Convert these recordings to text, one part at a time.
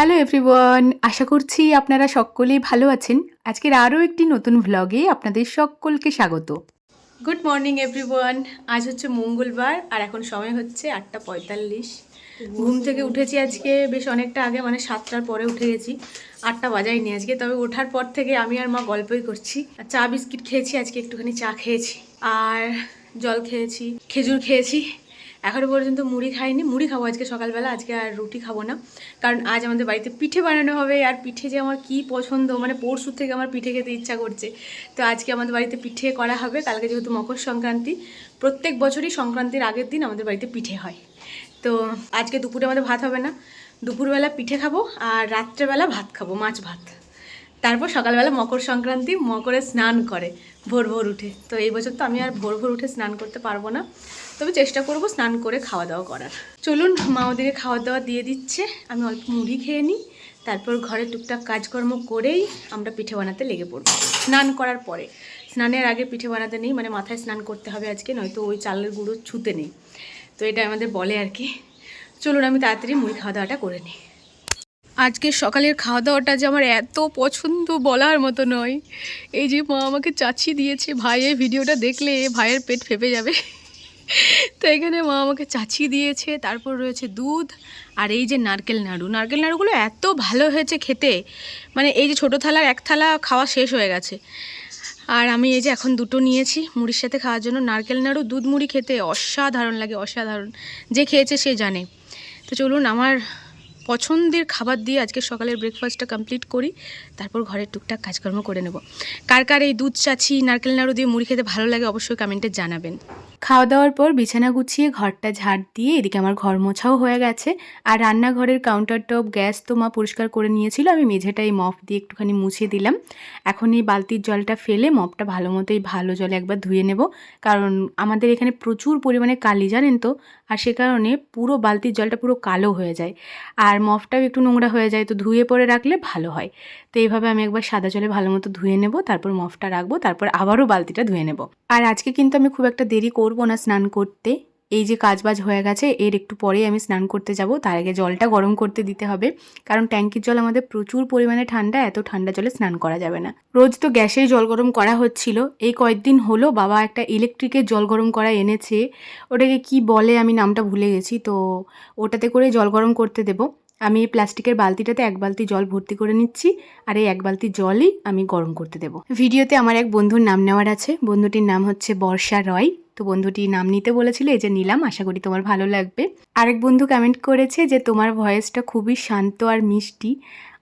Hello everyone আশা করছি আপনারা সকলেই ভালো আছেন। আজকের আরও একটি নতুন ভ্লগে আপনাদের সকলকে স্বাগত। গুড মর্নিং এভরিওয়ান আজ হচ্ছে মঙ্গলবার, আর এখন সময় হচ্ছে আটটা পঁয়তাল্লিশ। ঘুম থেকে উঠেছি আজকে বেশ অনেকটা আগে মানে সাতটার পরে উঠে গেছি। আটটা বাজাইনি আজকে, তবে ওঠার পর থেকে আমি আর মা গল্পই করছি। চা, বিস্কিট খেয়েছি, আজকে একটুখানি চা খেয়েছি। আর জল খেয়েছি, খেজুর খেয়েছি। এখনও পর্যন্ত মুড়ি খাইনি। মুড়ি খাব আজকে সকালবেলা, আজকে আর রুটি খাব না। কারণ আজ আমাদের বাড়িতে পিঠে বানানো হবে আর পিঠে যে আমার কি পছন্দ মানে পরশু থেকে আমার পিঠে খেতে ইচ্ছা করছে। তো আজকে আমাদের বাড়িতে পিঠে করা হবে। কালকে যেহেতু মকর সংক্রান্তি, প্রত্যেক বছরই সংক্রান্তির আগের দিন আমাদের বাড়িতে পিঠে হয়। তো আজকে দুপুরে আমাদের ভাত হবে না। দুপুরবেলা পিঠে খাব আর রাত্রেবেলা ভাত খাব, মাছ ভাত। তারপর সকালবেলা মকর সংক্রান্তি, মকরে স্নান করে, ভোর ভোর উঠে। তো এই বছর তো আমি আর ভোর ভোর উঠে স্নান করতে পারব না। তবে চেষ্টা করব স্নান করে খাওয়া দাওয়া করার। চলুন, মা ওদিকে খাওয়া দাওয়া দিয়ে দিচ্ছে। আমি অল্প মুড়ি খেয়ে নিই। তারপর ঘরে টুকটাক কাজকর্ম করেই আমরা পিঠে বানাতে লেগে পড়ব। স্নান করার পরে। স্নানের আগে পিঠে বানাতে নেই মানে মাথায় স্নান করতে হবে আজকে, নয়তো ওই চালের গুঁড়ো ছুতে নেই। তো এটা আমাদের বলে আর কি। চলুন, আমি তাড়াতাড়ি মুড়ি খাওয়া দাওয়াটা করে নিই। আজকে সকালের খাওয়া দাওয়াটা যে আমার এত পছন্দ বলার মতো নয়। এই যে মা আমাকে চাচি দিয়েছে, ভাই, এই ভিডিওটা দেখলে ভাইয়ের পেট ফেপে যাবে। তো এখানে মা আমাকে চাচি দিয়েছে, তারপর রয়েছে দুধ আর এই যে নারকেল নাড়ু। নারকেল নাড়ুগুলো এত ভালো হয়েছে খেতে মানে এই যে ছোটো থালার এক থালা খাওয়া শেষ হয়ে গেছে। আর আমি এই যে এখন দুটো নিয়েছি মুড়ির সাথে খাওয়ার জন্য। নারকেল নাড়ু, দুধ মুড়ি খেতে অসাধারণ লাগে, অসাধারণ। যে খেয়েছে সে জানে। তো চলুন আমার পছন্দের খাবার দিয়ে আজকে সকালের ব্রেকফাস্টটা কমপ্লিট করি, তারপর ঘরের টুকটাক কাজকর্ম করে নেব। কার কার এই দুধ, চাচি, নারকেল নাড়ু দিয়ে মুড়ি খেতে ভালো লাগে অবশ্যই কমেন্টে জানাবেন। খাওয়া দাওয়ার পর বিছানা গুছিয়ে ঘরটা ঝাড় দিয়ে এদিকে আমার ঘর মোছাও হয়ে গেছে। আর রান্নাঘরের কাউন্টার টপ গ্যাস তো মা পরিষ্কার করে নিয়েছিল, আমি মেঝেটা এই মপ দিয়ে একটুখানি মুছে দিলাম। এখন এই বালতির জলটা ফেলে মপটা ভালো মতো এই ভালো জলে একবার ধুয়ে নেব। কারণ আমাদের এখানে প্রচুর পরিমাণে কালি, জানেন তো? আর সে কারণে পুরো বালতির জলটা পুরো কালো হয়ে যায়। আর মফটাও একটু নোংরা হয়ে যায়, তো ধুয়ে পরে রাখলে ভালো হয়। তো এইভাবে আমি একবার সাদা জলে ভালো মতো ধুয়ে নেব, তারপর মফটা রাখব, তারপর আবারও বালতিটা ধুয়ে নেব। আর আজকে কিন্তু আমি খুব একটা দেরি করব না স্নান করতে। এই যে কাজবাজ হয়ে গেছে, এর একটু পরেই আমি স্নান করতে যাব। তার আগে জলটা গরম করতে দিতে হবে। কারণ ট্যাঙ্কির জল আমাদের প্রচুর পরিমাণে ঠান্ডা, এত ঠান্ডা জলে স্নান করা যাবে না। রোজ তো গ্যাসেই জল গরম করা হচ্ছিল। এই কয়েকদিন হলো বাবা একটা ইলেকট্রিকের জল গরম করা এনেছে। ওটাকে কি বলে আমি নামটা ভুলে গেছি, তো ওটাতে করে জল গরম করতে দেবো। আমি এই প্লাস্টিকের বালতিটাতে এক বালতি জল ভর্তি করে নিচ্ছি আর এই এক বালতি জলই আমি গরম করতে দেব। ভিডিওতে আমার এক বন্ধুর নাম নেওয়ার আছে। বন্ধুটির নাম হচ্ছে বর্ষা রয়। তো বন্ধুটি নাম নিতে বলেছিল, এই যে নিলাম, আশা করি তোমার ভালো লাগবে। আরেক বন্ধু কমেন্ট করেছে যে তোমার ভয়েসটা খুবই শান্ত আর মিষ্টি।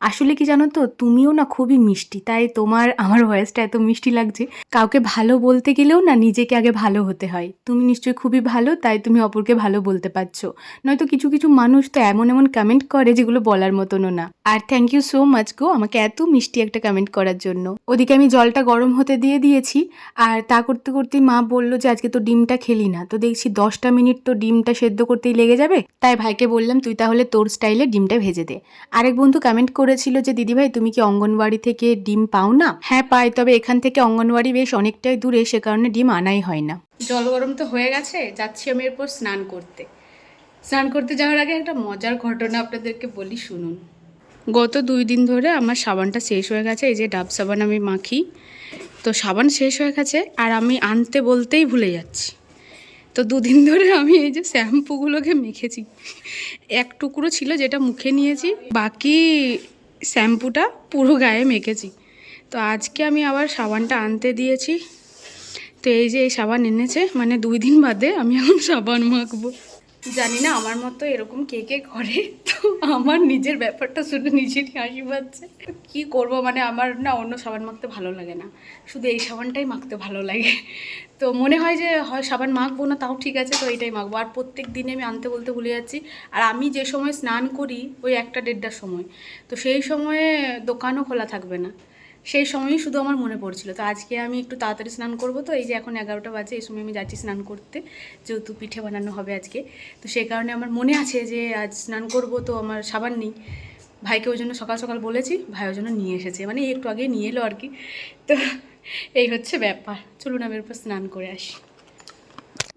আসলে কি জানো তো, তুমিও না খুবই মিষ্টি, তাই তোমার, আমার ভয়েসটা এত মিষ্টি লাগছে। কাউকে ভালো বলতে গেলেও না নিজেকে আগে ভালো হতে হয়। তুমি নিশ্চয়ই খুবই ভালো, তাই তুমি অপরকে ভালো বলতে পারছ। নয়তো কিছু কিছু মানুষ তো এমন এমন কমেন্ট করে যেগুলো বলার মতনও না। আর থ্যাংক ইউ সো মাচ গো, আমাকে এত মিষ্টি একটা কমেন্ট করার জন্য। ওদিকে আমি জলটা গরম হতে দিয়ে দিয়েছি, আর তা করতে করতেই মা বলল যে আজকে তো ডিমটা খেলি না। তো দেখছি দশটা মিনিট তো ডিমটা সেদ্ধ করতেই লেগে যাবে, তাই ভাইকে বললাম, তুই তাহলে তোর স্টাইলে ডিমটা ভেজে দে। আরেক বন্ধু কমেন্ট করেছিল যে, দিদিভাই, তুমি কি অঙ্গনওয়াড়ি থেকে ডিম পাও না? হ্যাঁ পাই, তবে এখান থেকে অঙ্গনওয়াড়ি বেশ অনেকটাই দূরে, সে কারণে ডিম আনাই হয় না। জল গরম তো হয়ে গেছে, যাচ্ছি আমি এরপর স্নান করতে। স্নান করতে যাওয়ার আগে একটা মজার ঘটনা আপনাদেরকে বলি, শুনুন। গত দুই দিন ধরে আমার সাবানটা শেষ হয়ে গেছে, এই যে ডাব সাবান আমি মাখি। তো সাবান শেষ হয়ে গেছে, আর আমি আনতে বলতেই ভুলে যাচ্ছি। তো দুদিন ধরে আমি এই যে শ্যাম্পুগুলোকে মেখেছি। এক টুকরো ছিল যেটা মুখে নিয়েছি, বাকি শ্যাম্পুটা পুরো গায়ে মেখেছি। তো আজকে আমি আবার সাবানটা আনতে দিয়েছি। তো এই যে এই সাবান এনেছে মানে দুই দিন বাদে আমি এখন সাবান মাখবো। জানি না, আমার মতো এরকম কে কে করে? তো আমার নিজের ব্যাপারটা শুনে নিজেরই হাসি পাচ্ছে। কী করব? মানে আমার না অন্য সাবান মাখতে ভালো লাগে না। শুধু এই সাবানটাই মাখতে ভালো লাগে। তো মনে হয় যে হয় সাবান মাখবো না, তাও ঠিক আছে, তো এইটাই মাখবো। আর প্রত্যেক দিনে আমি আনতে বলতে ভুলে যাচ্ছি। আর আমি যে সময় স্নান করি, ওই একটা দেড়টার সময়। তো সেই সময়ে দোকানও খোলা থাকবে না। সেই সময়ই শুধু আমার মনে পড়ছিল। তো আজকে আমি একটু তাড়াতাড়ি স্নান করব। তো এই যে এখন এগারোটা বাজে, এই সময় আমি যাচ্ছি স্নান করতে। যেহেতু পিঠে বানানো হবে আজকে। তো সেই কারণে আমার মনে আছে যে আজ স্নান করব, তো আমার সাবান নেই। ভাইকে ওই জন্য সকাল সকাল বলেছি, ভাই ওই জন্য নিয়ে এসেছে। মানে একটু আগে নিয়ে এলো আর কি। তো এই হচ্ছে ব্যাপার। চলুন আমি এরপর স্নান করে আসি।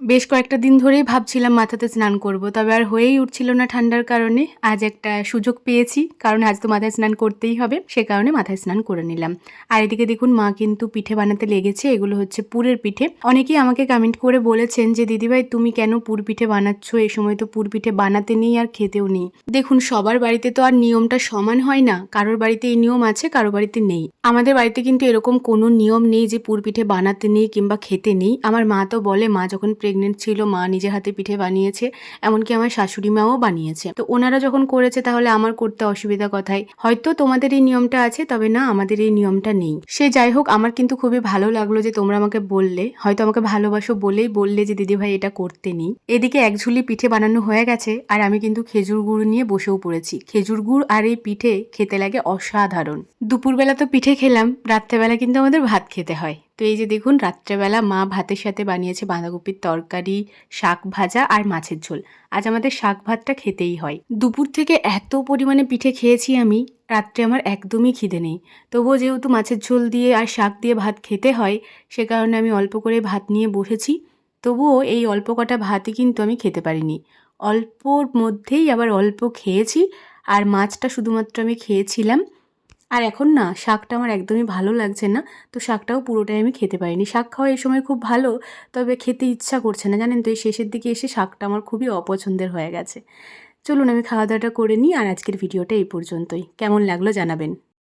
বেশ কয়েকটা দিন ধরেই ভাবছিলাম মাথাতে স্নান করব, তবে আর হয়েই উঠছিল না ঠান্ডার কারণে। আজ একটা সুযোগ পেয়েছি, কারণ আজ তো মাথায় স্নান করতেই হবে, সে কারণে মাথায় স্নান করে নিলাম। আর এদিকে দেখুন, মা কিন্তু পিঠে বানাতে লেগেছে, এগুলো হচ্ছে পুরের পিঠে। অনেকেই আমাকে কমেন্ট করে বলেছেন যে, দিদিভাই, তুমি কেন পুর পিঠে বানাচ্ছ? এই সময় তো পুর পিঠে বানাতে নেই আর খেতেও নেই। দেখুন, সবার বাড়িতে তো আর নিয়মটা সমান হয় না, কারোর বাড়িতে এই নিয়ম আছে, কারোর বাড়িতে নেই। আমাদের বাড়িতে কিন্তু এরকম কোনো নিয়ম নেই যে, পুর পিঠে বানাতে নেই কিংবা খেতে নেই। আমার মা তো বলে, মা যখন প্রেগনেন্ট ছিল, মা নিজের হাতে পিঠে বানিয়েছে, এমনকি আমার শাশুড়ি মাও বানিয়েছে। তো ওনারা যখন করেছে, তাহলে আমার করতে অসুবিধা কথাই হয়তো তোমাদের এই নিয়মটা আছে, তবে না, আমাদের এই নিয়মটা নেই। সে যাই হোক, আমার কিন্তু খুবই ভালো লাগল যে তোমরা আমাকে বললে। হয়তো আমাকে ভালোবাসো বলেই বললে যে দিদিভাই এটা করতে নেই। এদিকে এক ঝুলি পিঠে বানানো হয়ে গেছে, আর আমি কিন্তু খেজুর গুড় নিয়ে বসেও পড়েছি। খেজুর গুড় আর এই পিঠে খেতে লাগে অসাধারণ। দুপুরবেলা তো পিঠে খেলাম, রাত্রেবেলা কিন্তু আমাদের ভাত খেতে হয়। তো এই যে দেখুন, রাত্রেবেলা মা ভাতের সাথে বানিয়েছে বাঁধাকপির তরকারি, শাক ভাজা আর মাছের ঝোল। আজ আমাদের শাক ভাতটা খেতেই হয়। দুপুর থেকে এত পরিমাণে পিঠে খেয়েছি আমি, রাত্রে আমার একদমই খিদে নেই। তবুও যেহেতু মাছের ঝোল দিয়ে আর শাক দিয়ে ভাত খেতে হয়, সে কারণে আমি অল্প করে ভাত নিয়ে বসেছি। তবুও এই অল্প কটা ভাতই কিন্তু আমি খেতে পারিনি। অল্পর মধ্যেই আবার অল্প খেয়েছি, আর মাছটা শুধুমাত্র আমি খেয়েছিলাম। আর এখন না, শাকটা আমার একদমই ভালো লাগছে না। তো শাকটাও পুরোটাই আমি খেতে পারিনি। শাক খাওয়া এই সময় খুব ভালো, তবে খেতে ইচ্ছা করছে না, জানেন তো, এই শেষের দিকে এসে শাকটা আমার খুবই অপছন্দের হয়ে গেছে। চলুন আমি খাওয়া দাওয়াটা করে নিই, আর আজকের ভিডিওটা এই পর্যন্তই। কেমন লাগল জানাবেন।